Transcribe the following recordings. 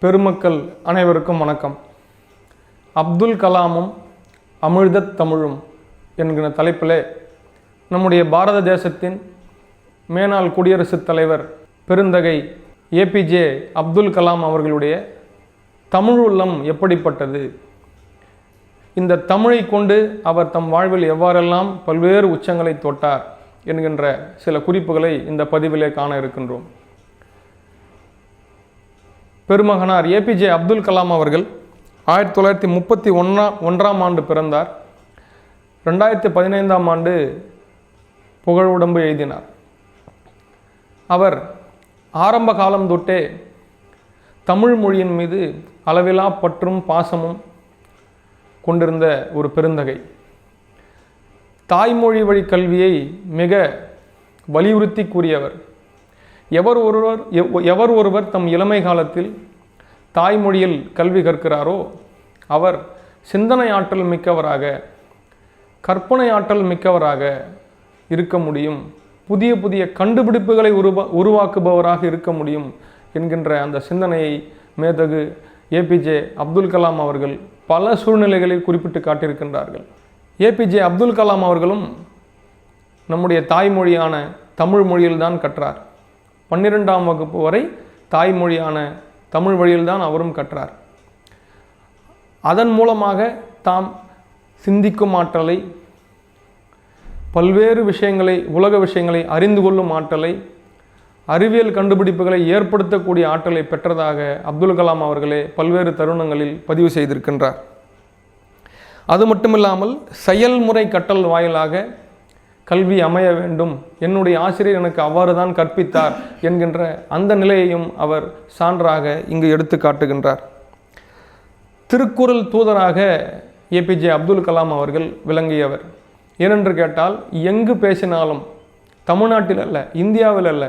பெருமக்கள் அனைவருக்கும் வணக்கம். அப்துல் கலாமும் அமிழ்தத் தமிழும் என்கிற தலைப்பிலே நம்முடைய பாரத தேசத்தின் மேனாள் குடியரசுத் தலைவர் பெருந்தகை ஏபிஜே அப்துல் கலாம் அவர்களுடைய தமிழ் உள்ளம் எப்படிப்பட்டது? இந்த தமிழை கொண்டு அவர் தம் வாழ்வில் எவ்வாறெல்லாம் பல்வேறு உச்சங்களை தொட்டார் என்கின்ற சில குறிப்புகளை இந்த பதிவிலே காண இருக்கின்றோம். பெருமகனார் ஏபிஜே அப்துல் கலாம் அவர்கள் ஆயிரத்தி தொள்ளாயிரத்தி முப்பத்தி ஒன்றாம் ஒன்றாம் ஆண்டு பிறந்தார். ரெண்டாயிரத்தி பதினைந்தாம் ஆண்டு புகழுடம்பு எழுதினார். அவர் ஆரம்ப காலம் தொட்டே தமிழ் மொழியின் மீது அளவிலா பற்றும் பாசமும் கொண்டிருந்த ஒரு பெருந்தகை. தாய்மொழி வழி கல்வியை மிக வலியுறுத்தி கூறியவர். எவர் ஒருவர் எவ்- எவர் ஒருவர் தம் இளமை காலத்தில் தாய்மொழியில் கல்வி கற்கிறாரோ அவர் சிந்தனை ஆற்றல் மிக்கவராக கற்பனை ஆற்றல் மிக்கவராக இருக்க முடியும். புதிய புதிய கண்டுபிடிப்புகளை உருவா உருவாக்குபவராக இருக்க முடியும் என்கின்ற அந்த சிந்தனையை மேதகு ஏபிஜே அப்துல் கலாம் அவர்கள் பல சூழ்நிலைகளில் குறிப்பிட்டு காட்டியிருக்கின்றார்கள். ஏபிஜே அப்துல் கலாம் அவர்களும் நம்முடைய தாய்மொழியான தமிழ் மொழியில்தான் கற்றார். பன்னிரெண்டாம் வகுப்பு வரை தாய்மொழியான தமிழ் வழியில்தான் அவரும் கற்றார். அதன் மூலமாக தாம் சிந்திக்கும் ஆற்றலை பல்வேறு விஷயங்களை உலக விஷயங்களை அறிந்து கொள்ளும் ஆற்றலை அறிவியல் கண்டுபிடிப்புகளை ஏற்படுத்தக்கூடிய ஆற்றலை பெற்றதாக அப்துல் கலாம் அவர்களே பல்வேறு தருணங்களில் பதிவு செய்திருக்கின்றார். அது மட்டுமில்லாமல் செயல்முறை கட்டல் வாயிலாக கல்வி அமைய வேண்டும். என்னுடைய ஆசிரியர் எனக்கு அவ்வாறு தான் கற்பித்தார் என்கின்ற அந்த நிலையையும் அவர் சான்றாக இங்கு எடுத்து காட்டுகின்றார். திருக்குறள் தூதராக ஏபிஜே அப்துல் கலாம் அவர்கள் விளங்கியவர். ஏனென்று கேட்டால் எங்கு பேசினாலும் தமிழ்நாட்டில் அல்ல இந்தியாவில் அல்ல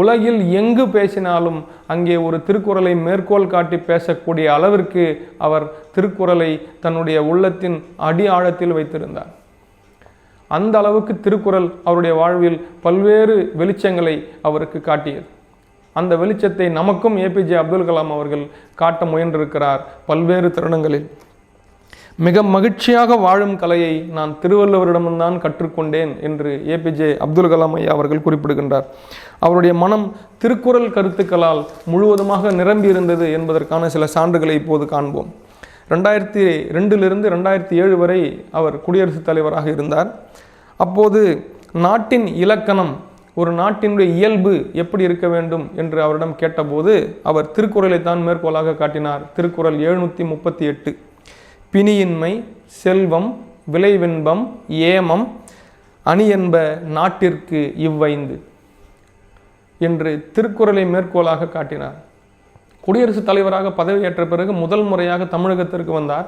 உலகில் எங்கு பேசினாலும் அங்கே ஒரு திருக்குறளை மேற்கோள் காட்டி பேசக்கூடிய அளவிற்கு அவர் திருக்குறளை தன்னுடைய உள்ளத்தின் அடி ஆழத்தில் வைத்திருந்தார். அந்த அளவுக்கு திருக்குறள் அவருடைய வாழ்வில் பல்வேறு வெளிச்சங்களை அவருக்கு காட்டியது. அந்த வெளிச்சத்தை நமக்கும் ஏபிஜே அப்துல் கலாம் அவர்கள் காட்ட முயன்றிருக்கிறார் பல்வேறு தருணங்களில். மிக மகிழ்ச்சியாக வாழும் கலையை நான் திருவள்ளுவரிடம்தான் கற்றுக்கொண்டேன் என்று ஏபிஜே அப்துல் கலாம் ஐயா அவர்கள் குறிப்பிடுகின்றார். அவருடைய மனம் திருக்குறள் கருத்துக்களால் முழுவதுமாக நிரம்பி இருந்தது என்பதற்கான சில சான்றுகளை இப்போது காண்போம். ரெண்டாயிரத்தி ரெண்டிலிருந்து ரெண்டாயிரத்தி ஏழு வரை அவர் குடியரசுத் தலைவராக இருந்தார். அப்போது நாட்டின் இலக்கணம் ஒரு நாட்டினுடைய இயல்பு எப்படி இருக்க வேண்டும் என்று அவரிடம் கேட்டபோது அவர் திருக்குறளை தான் மேற்கோளாக காட்டினார். திருக்குறள் எழுநூற்றி முப்பத்தி எட்டு. பிணியின்மை செல்வம் விளைவின்பம் ஏமம் அணி என்ப நாட்டிற்கு இவ்வைந்து என்று திருக்குறளை மேற்கோளாக காட்டினார். குடியரசுத் தலைவராக பதவியேற்ற பிறகு முதல் முறையாக தமிழகத்திற்கு வந்தார்.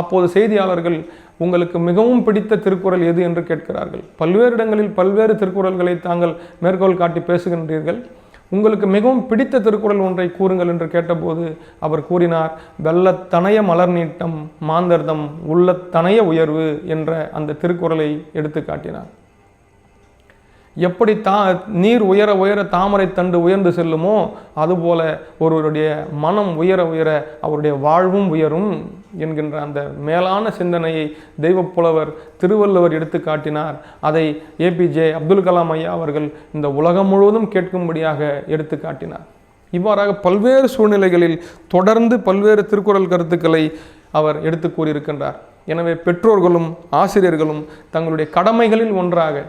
அப்போது செய்தியாளர்கள் உங்களுக்கு மிகவும் பிடித்த திருக்குறள் எது? என்று கேட்கிறார்கள். பல்வேறு இடங்களில் பல்வேறு திருக்குறள்களை தாங்கள் மேற்கோள் காட்டி பேசுகின்றீர்கள். உங்களுக்கு மிகவும் பிடித்த திருக்குறள் ஒன்றை கூறுங்கள் என்று கேட்டபோது அவர் கூறினார் வெள்ளத்தனைய மலர் நீட்டம் மாந்தர்தம் உள்ளத்தனைய உயர்வு என்ற அந்த திருக்குறளை எடுத்து காட்டினார். எப்படி தா நீர் உயர உயர தாமரை தண்டு உயர்ந்து செல்லுமோ அதுபோல ஒருவருடைய மனம் உயர உயர அவருடைய வாழ்வும் உயரும் என்கின்ற அந்த மேலான சிந்தனையை தெய்வப் புலவர் திருவள்ளுவர் எடுத்து காட்டினார். அதை ஏபிஜே அப்துல் கலாம் ஐயா அவர்கள் இந்த உலகம் முழுவதும் கேட்கும்படியாக எடுத்து காட்டினார். இவ்வாறாக பல்வேறு சூழ்நிலைகளில் தொடர்ந்து பல்வேறு திருக்குறள் கருத்துக்களை அவர் எடுத்து கூறியிருக்கின்றார். எனவே பெற்றோர்களும் ஆசிரியர்களும் தங்களுடைய கடமைகளில் ஒன்றாக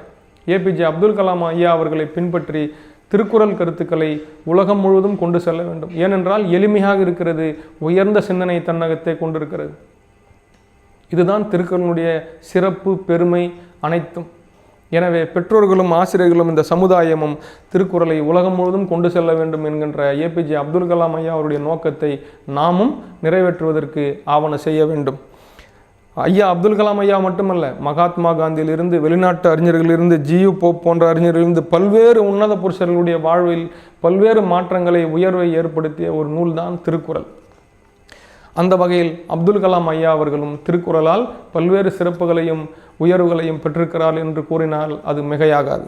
ஏபிஜே அப்துல் கலாம் ஐயா அவர்களை பின்பற்றி திருக்குறள் கருத்துக்களை உலகம் முழுவதும் கொண்டு செல்ல வேண்டும். ஏனென்றால் எளிமையாக இருக்கிறது உயர்ந்த சிந்தனை தன்னகத்தை கொண்டிருக்கிறது. இதுதான் திருக்குறளுடைய சிறப்பு பெருமை அனைத்தும். எனவே பெற்றோர்களும் ஆசிரியர்களும் இந்த சமுதாயமும் திருக்குறளை உலகம் முழுவதும் கொண்டு செல்ல வேண்டும் என்கின்ற ஏபிஜே அப்துல் கலாம் ஐயா அவருடைய நோக்கத்தை நாமும் நிறைவேற்றுவதற்கு ஆவண செய்ய வேண்டும். ஐயா அப்துல் கலாம் ஐயா மட்டுமல்ல மகாத்மா காந்தியிலிருந்து வெளிநாட்டு அறிஞர்களிலிருந்து ஜியு போப் போன்ற அறிஞர்களிலிருந்து பல்வேறு உன்னத புருஷர்களுடைய வாழ்வில் பல்வேறு மாற்றங்களை உயர்வை ஏற்படுத்திய ஒரு நூல்தான் திருக்குறள். அந்த வகையில் அப்துல் கலாம் ஐயா அவர்களும் திருக்குறளால் பல்வேறு சிறப்புகளையும் உயர்வுகளையும் பெற்றிருக்கிறார் என்று கூறினால் அது மிகையாகாது.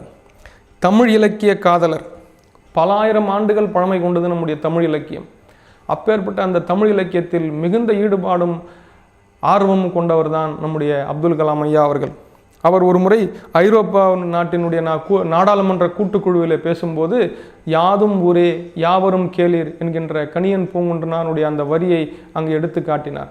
தமிழ் இலக்கிய காதலர். பல ஆயிரம் ஆண்டுகள் பழமை கொண்டது நம்முடைய தமிழ் இலக்கியம். அப்பேற்பட்ட அந்த தமிழ் இலக்கியத்தில் மிகுந்த ஈடுபாடும் ஆர்வமும் கொண்டவர் தான் நம்முடைய அப்துல் கலாம் ஐயா அவர்கள். அவர் ஒரு முறை ஐரோப்பா நாட்டினுடைய கூ நாடாளுமன்ற கூட்டுக்குழுவில் பேசும்போது யாதும் ஊரே யாவரும் கேளீர் என்கின்ற கணியன் பூங்குன்றனாருடைய அந்த வரியை அங்கு எடுத்து காட்டினார்.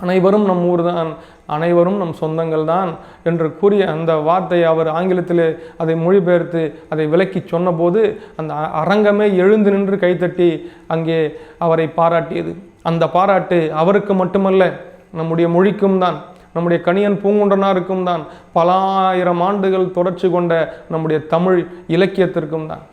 அனைவரும் நம் ஊர் தான் அனைவரும் நம் சொந்தங்கள் தான் என்று கூறிய அந்த வார்த்தையை அவர் ஆங்கிலத்திலே அதை மொழிபெயர்த்து அதை விலக்கி சொன்னபோது அந்த அ- அரங்கமே எழுந்து நின்று கைத்தட்டி அங்கே அவரை பாராட்டியது. அந்த பாராட்டு அவருக்கு மட்டுமல்ல நம்முடைய மொழிக்கும் தான் நம்முடைய கணியன் பூங்குண்டனாருக்கும் தான் பல ஆயிரம் ஆண்டுகள் தொடர்ச்சி கொண்ட நம்முடைய தமிழ் இலக்கியத்திற்கும் தான்.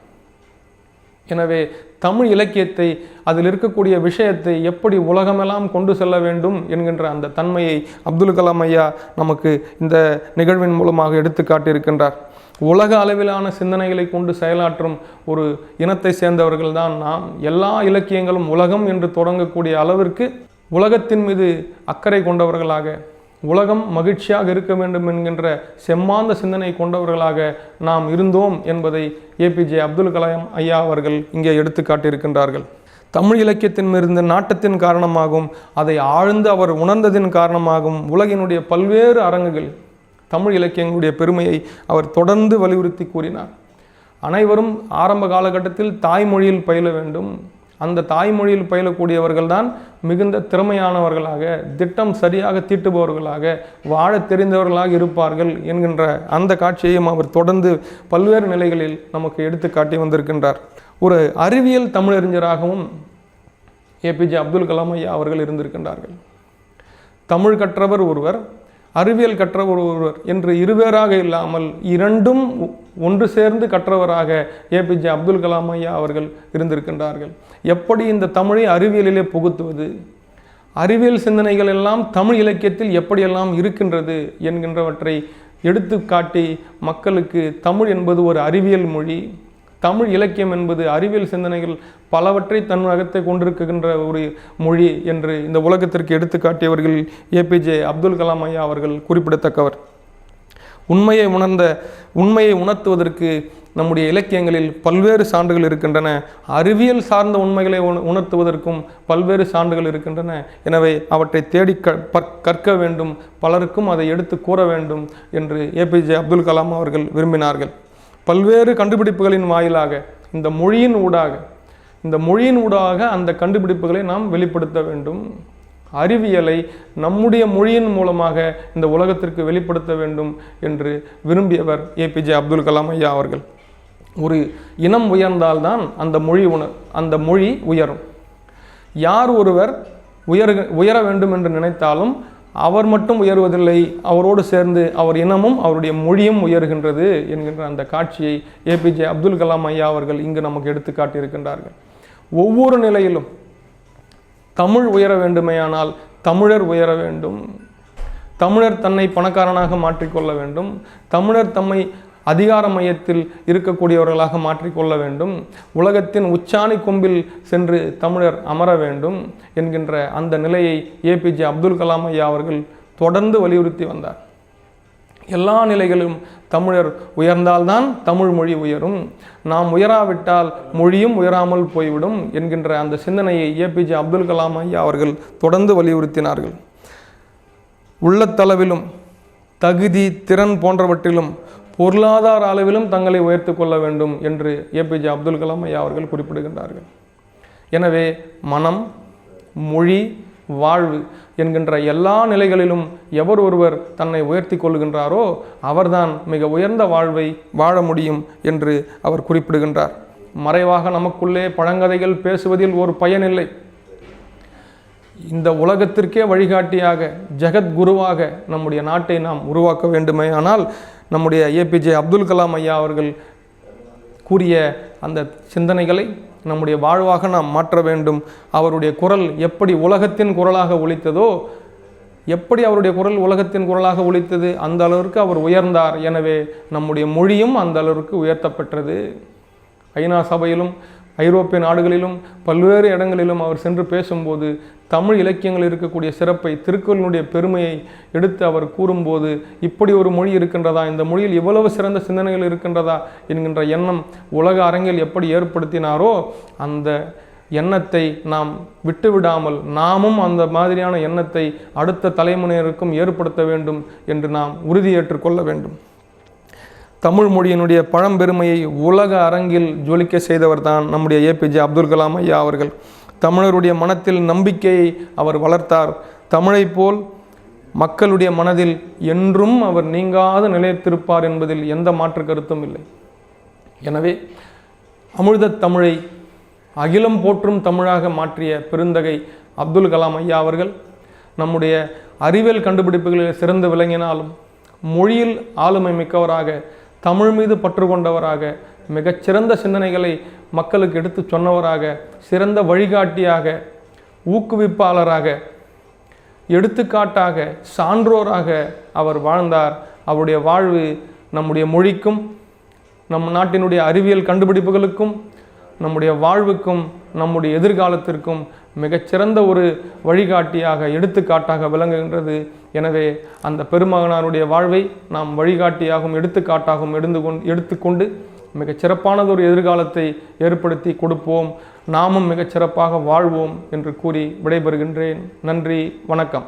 எனவே தமிழ் இலக்கியத்தை அதில் இருக்கக்கூடிய விஷயத்தை எப்படி உலகமெல்லாம் கொண்டு செல்ல வேண்டும் என்கின்ற அந்த தன்மையை அப்துல் கலாம் ஐயா நமக்கு இந்த நிகழ்வின் மூலமாக எடுத்து காட்டியிருக்கின்றார். உலக அளவிலான சிந்தனைகளை கொண்டு செயலாற்றும் ஒரு இனத்தை சேர்ந்தவர்கள் தான் நாம். எல்லா இலக்கியங்களும் உலகம் என்று தொடங்கக்கூடிய அளவிற்கு உலகத்தின் மீது அக்கறை கொண்டவர்களாக உலகம் மகிழ்ச்சியாக இருக்க வேண்டும் என்கின்ற செம்மாந்த சிந்தனை கொண்டவர்களாக நாம் இருந்தோம் என்பதை ஏபிஜே அப்துல் கலாம் ஐயா அவர்கள் இங்கே எடுத்து காட்டியிருக்கின்றார்கள். தமிழ் இலக்கியத்தின் இருந்த நாட்டத்தின் காரணமாகவும் அதை ஆழ்ந்து அவர் உணர்ந்ததின் காரணமாகவும் உலகினுடைய பல்வேறு அரங்குகள் தமிழ் இலக்கியங்களுடைய பெருமையை அவர் தொடர்ந்து வலியுறுத்தி கூறினார். அனைவரும் ஆரம்ப காலகட்டத்தில் தாய்மொழியில் பயில வேண்டும். அந்த தாய்மொழியில் பயிலக்கூடியவர்கள் தான் மிகுந்த திறமையானவர்களாக திட்டம் சரியாக தீட்டுபவர்களாக வாழத் தெரிந்தவர்களாக இருப்பார்கள் என்கின்ற அந்த காட்சியையும் அவர் தொடர்ந்து பல்வேறு நிலைகளில் நமக்கு எடுத்து காட்டி வந்திருக்கின்றார். ஒரு அறிவியல் தமிழறிஞராகவும் ஏபிஜே அப்துல் கலாம் ஐயா அவர்கள் இருந்திருக்கின்றார்கள். தமிழ் கற்றவர் ஒருவர் அறிவியல் கற்றவர் ஒருவர் என்று இருவேறாக இல்லாமல் இரண்டும் ஒன்று சேர்ந்து கற்றவராக ஏபிஜே அப்துல் கலாம் ஐயா அவர்கள் இருந்திருக்கின்றார்கள். எப்படி இந்த தமிழை அறிவியலிலே புகுத்துவது? அறிவியல் சிந்தனைகள் எல்லாம் தமிழ் இலக்கியத்தில் எப்படியெல்லாம் இருக்கின்றது என்கின்றவற்றை எடுத்து காட்டி மக்களுக்கு தமிழ் என்பது ஒரு அறிவியல் மொழி. தமிழ் இலக்கியம் என்பது அறிவியல் சிந்தனைகள் பலவற்றை தன் அகத்தை கொண்டிருக்கின்ற ஒரு மொழி என்று இந்த உலகத்திற்கு எடுத்துக்காட்டியவர்கள் ஏபிஜே அப்துல் கலாம் ஐயா அவர்கள் குறிப்பிடத்தக்கவர். உண்மையை உணர்ந்த உண்மையை உணர்த்துவதற்கு நம்முடைய இலக்கியங்களில் பல்வேறு சான்றுகள் இருக்கின்றன. அறிவியல் சார்ந்த உண்மைகளை உண- உணர்த்துவதற்கும் பல்வேறு சான்றுகள் இருக்கின்றன. எனவே அவற்றை தேடி கற்க வேண்டும். பலருக்கும் அதை எடுத்து கூற வேண்டும் என்று ஏபிஜே அப்துல் கலாம் அவர்கள் விரும்பினார்கள். பல்வேறு கண்டுபிடிப்புகளின் வாயிலாக இந்த மொழியின் ஊடாக இந்த மொழியின் ஊடாக அந்த கண்டுபிடிப்புகளை நாம் வெளிப்படுத்த வேண்டும். அறிவியலை நம்முடைய மொழியின் மூலமாக இந்த உலகத்திற்கு வெளிப்படுத்த வேண்டும் என்று விரும்பியவர் ஏபிஜே அப்துல் கலாம் ஐயா அவர்கள். ஒரு இனம் உயர்ந்தால்தான் அந்த மொழி உண அந்த மொழி உயரும். யார் ஒருவர் உயர உயர வேண்டும் என்று நினைத்தாலும் அவர் மட்டும் உயர்வதில்லை அவரோடு சேர்ந்து அவர் இனமும் அவருடைய மொழியும் உயர்கின்றது என்கின்ற அந்த காட்சியை ஏபிஜே அப்துல் கலாம் ஐயா அவர்கள் இங்கு நமக்கு எடுத்து காட்டியிருக்கின்றார்கள். ஒவ்வொரு நிலையிலும் தமிழ் உயர வேண்டுமேயானால் தமிழர் உயர வேண்டும். தமிழர் தன்னை பணக்காரனாக மாற்றிக்கொள்ள வேண்டும். தமிழர் தம்மை அதிகார மையத்தில் இருக்கக்கூடியவர்களாக மாற்றிக்கொள்ள வேண்டும். உலகத்தின் உச்சாணி கொம்பில் சென்று தமிழர் அமர வேண்டும் என்கின்ற அந்த நிலையை ஏபிஜே அப்துல் கலாம் ஐயா அவர்கள் தொடர்ந்து வலியுறுத்தி வந்தார். எல்லா நிலைகளிலும் தமிழர் உயர்ந்தால்தான் தமிழ் மொழி உயரும். நாம் உயராவிட்டால் மொழியும் உயராமல் போய்விடும் என்கின்ற அந்த சிந்தனையை ஏபிஜே அப்துல் கலாம் ஐயா அவர்கள் தொடர்ந்து வலியுறுத்தினார்கள். உள்ளத்தளவிலும் தகுதி திறன் போன்றவற்றிலும் பொருளாதார அளவிலும் தங்களை உயர்த்து கொள்ள வேண்டும் என்று ஏபிஜே அப்துல் கலாம் ஐயா அவர்கள் குறிப்பிடுகின்றார்கள். எனவே மனம் மொழி வாழ்வு என்கின்ற எல்லா நிலைகளிலும் எவர் ஒருவர் தன்னை உயர்த்தி கொள்கின்றாரோ அவர்தான் மிக உயர்ந்த வாழ்வை வாழ முடியும் என்று அவர் குறிப்பிடுகின்றார். மறைவாக நமக்குள்ளே பழங்கதைகள் பேசுவதில் ஒரு பயனில்லை இந்த உலகத்திற்கே வழிகாட்டியாக ஜெகத்குருவாக நம்முடைய நாட்டை நாம் உருவாக்க வேண்டுமே. ஆனால் நம்முடைய ஏபிஜே அப்துல் கலாம் ஐயா அவர்கள் கூறிய அந்த சிந்தனைகளை நம்முடைய வாழ்வாக நாம் மாற்ற வேண்டும். அவருடைய குரல் எப்படி உலகத்தின் குரலாக ஒழித்ததோ எப்படி அவருடைய குரல் உலகத்தின் குரலாக ஒழித்தது அந்த அளவிற்கு அவர் உயர்ந்தார். எனவே நம்முடைய மொழியும் அந்த அளவிற்கு உயர்த்தப்பெற்றது ஐநா சபையிலும் ஐரோப்பிய நாடுகளிலும் பல்வேறு இடங்களிலும் அவர் சென்று பேசும்போது தமிழ் இலக்கியங்கள் இருக்கக்கூடிய சிறப்பை திருக்குறளினுடைய பெருமையை எடுத்து அவர் கூறும்போது இப்படி ஒரு மொழி இருக்கின்றதா? இந்த மொழியில் இவ்வளவு சிறந்த சிந்தனைகள் இருக்கின்றதா? என்கின்ற எண்ணம் உலக அரங்கில் எப்படி ஏற்படுத்தினாரோ அந்த எண்ணத்தை நாம் விட்டுவிடாமல் நாமும் அந்த மாதிரியான எண்ணத்தை அடுத்த தலைமுறையினருக்கும் ஏற்படுத்த வேண்டும் என்று நாம் உறுதியேற்றுக்கொள்ள வேண்டும். தமிழ் மொழியினுடைய பழம்பெருமையை உலக அரங்கில் ஜொலிக்க செய்தவர் தான் நம்முடைய ஏபிஜே அப்துல் கலாம் ஐயா அவர்கள். தமிழருடைய மனத்தில் நம்பிக்கையை அவர் வளர்த்தார். தமிழைப் போல் மக்களுடைய மனதில் என்றும் அவர் நீங்காத நிலைத்திருப்பார் என்பதில் எந்த மாற்று கருத்தும் இல்லை. எனவே அமிர்தத் தமிழை அகிலம் போற்றும் தமிழாக மாற்றிய பெருந்தகை அப்துல் கலாம் ஐயா அவர்கள் நம்முடைய அறிவியல் கண்டுபிடிப்புகளில் சிறந்து விளங்கினாலும் மொழியில் ஆளுமை மிக்கவராக தமிழ் மீது பற்று கொண்டவராக மிகச்சிறந்த சிந்தனைகளை மக்களுக்கு எடுத்துச் சொன்னவராக சிறந்த வழிகாட்டியாக ஊக்குவிப்பாளராக எடுத்துக்காட்டாக சான்றோராக அவர் வாழ்ந்தார். அவருடைய வாழ்வு நம்முடைய மொழிக்கும் நம் நாட்டினுடைய அறிவியல் கண்டுபிடிப்புகளுக்கும் நம்முடைய வாழ்வுக்கும் நம்முடைய எதிர்காலத்திற்கும் மிகச்சிறந்த ஒரு வழிகாட்டியாக எடுத்துக்காட்டாக விளங்குகின்றது. எனவே அந்த பெருமகனாருடைய வாழ்வை நாம் வழிகாட்டியாகவும் எடுத்துக்காட்டாகவும் எடுத்து கொண்டு எடுத்துக்கொண்டு மிகச் சிறப்பானதொரு எதிர்காலத்தை ஏற்படுத்தி கொடுப்போம். நாமும் மிகச்சிறப்பாக வாழ்வோம் என்று கூறி விடைபெறுகின்றேன். நன்றி வணக்கம்.